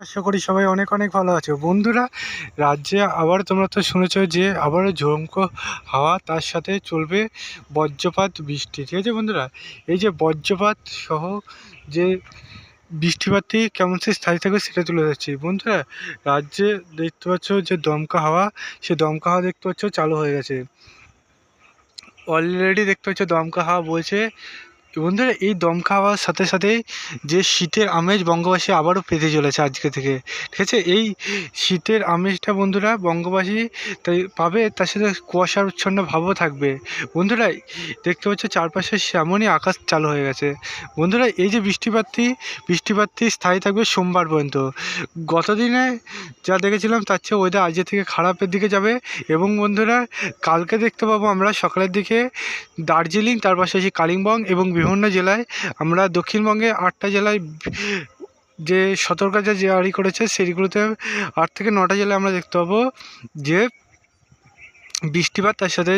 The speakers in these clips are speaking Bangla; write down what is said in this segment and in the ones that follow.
আশা করি সবাই অনেক অনেক ভালো আছো। বন্ধুরা, রাজ্যে আবার তোমরা তো শুনেছ যে আবারও ঝোমকো হাওয়া তার সাথে চলবে বজ্রপাত বৃষ্টি। ঠিক আছে বন্ধুরা? এই যে বজ্রপাত সহ যে বৃষ্টিপাতটি কেমন সে স্থায়ী থাকবে সেটা তুলে ধরছি। বন্ধুরা, রাজ্যে দেখতে পাচ্ছ যে দমকা হাওয়া, সে দমকা হাওয়া দেখতে পাচ্ছ চালু হয়ে গেছে। অলরেডি দেখতে পাচ্ছ দমকা হাওয়া বইছে। বন্ধুরা, এই দম খাওয়ার সাথে সাথে যে শীতের আমেজ বঙ্গবাসী আবারও পেতে চলেছে আজকে থেকে। ঠিক আছে? এই শীতের আমেজটা বন্ধুরা, বঙ্গবাসী তাই পাবে, তার সাথে কুয়াশাচ্ছন্ন ভাবও থাকবে। বন্ধুরা, দেখতে পাচ্ছ চারপাশে সেমনই আকাশ চালু হয়ে গেছে। বন্ধুরা, এই যে বৃষ্টিপাতটি বৃষ্টিপাতটি স্থায়ী থাকবে সোমবার পর্যন্ত। গতদিনে যা দেখেছিলাম, তার চেয়ে ওয়েদার আজকে থেকে খারাপের দিকে যাবে। এবং বন্ধুরা, কালকে দেখতে পাবো আমরা সকালের দিকে দার্জিলিং, তার পাশাপাশি কালিম্পং এবং বিভিন্ন জেলায়, আমরা দক্ষিণবঙ্গে আটটা জেলায় যে সতর্কতা জারি করেছে সেইগুলোতে আট থেকে নটা জেলায় আমরা দেখতে পাবো যে বৃষ্টিপাত তার সাথে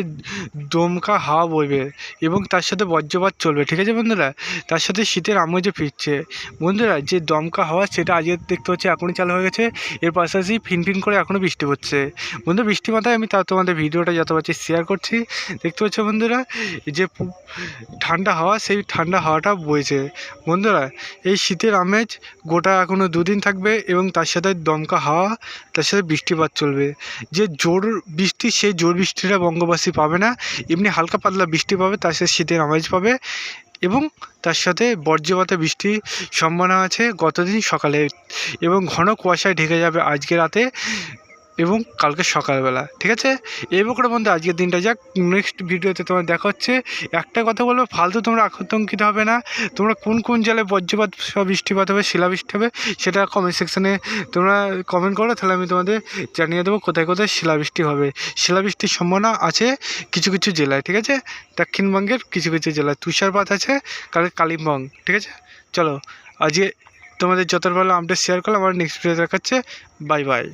দমকা হাওয়া বইবে এবং তার সাথে বজ্রপাত চলবে, ঠিক আছে বন্ধুরা? তার সাথে শীতের আমেজও ফিরছে। বন্ধুরা, যে দমকা হাওয়া সেটা আজকে দেখতে হচ্ছে এখনই চালু হয়ে গেছে। এর পাশাপাশি ফিনফিন করে এখনও বৃষ্টি হচ্ছে বন্ধু, বৃষ্টি মাথায় আমি তা তোমাদের ভিডিওটা যত পারছি শেয়ার করছি। দেখতে পাচ্ছ বন্ধুরা যে ঠান্ডা হাওয়া, সেই ঠান্ডা হাওয়াটা বইছে। বন্ধুরা, এই শীতের আমেজ গোটা এখনও দুদিন থাকবে এবং তার সাথে দমকা হাওয়া, তার সাথে বৃষ্টিপাত চলবে। যে জোর বৃষ্টি, সেই জোর বৃষ্টিটা বঙ্গবাসী পাবে না, এমনি হালকা পাতলা বৃষ্টি পাবে, তার সাথে শীতের আমেজ পাবে এবং তার সাথে বর্জ্যপাতে বৃষ্টি সম্ভাবনা আছে গতদিন সকালে এবং ঘন কুয়াশায় ঢেকে যাবে আজকে রাতে। এবং কালকে সকালবেলা, ঠিক আছে? এই করে বন্ধু, আজকের দিনটা যাক। নেক্সট ভিডিওতে তোমার দেখা হচ্ছে। একটা কথা বলব, ফালতু তোমরা আতঙ্কিত হবে না। তোমরা কোন কোন জেলায় বজ্রপাত বৃষ্টিপাত হবে, শিলাবৃষ্টি হবে, সেটা কমেন্ট সেকশানে তোমরা কমেন্ট করো। তাহলে আমি তোমাদের জানিয়ে দেবো কোথায় কোথায় শিলাবৃষ্টি হবে। শিলাবৃষ্টির সম্ভাবনা আছে কিছু কিছু জেলায়, ঠিক আছে? দক্ষিণবঙ্গের কিছু কিছু জেলায়। তুষারপাত আছে, কালকে কালিম্পং, ঠিক আছে? চলো, আজকে তোমাদের যত ভালো আপডেট শেয়ার করলাম আমার নেক্সট ভিডিও দেখাচ্ছে। Bye bye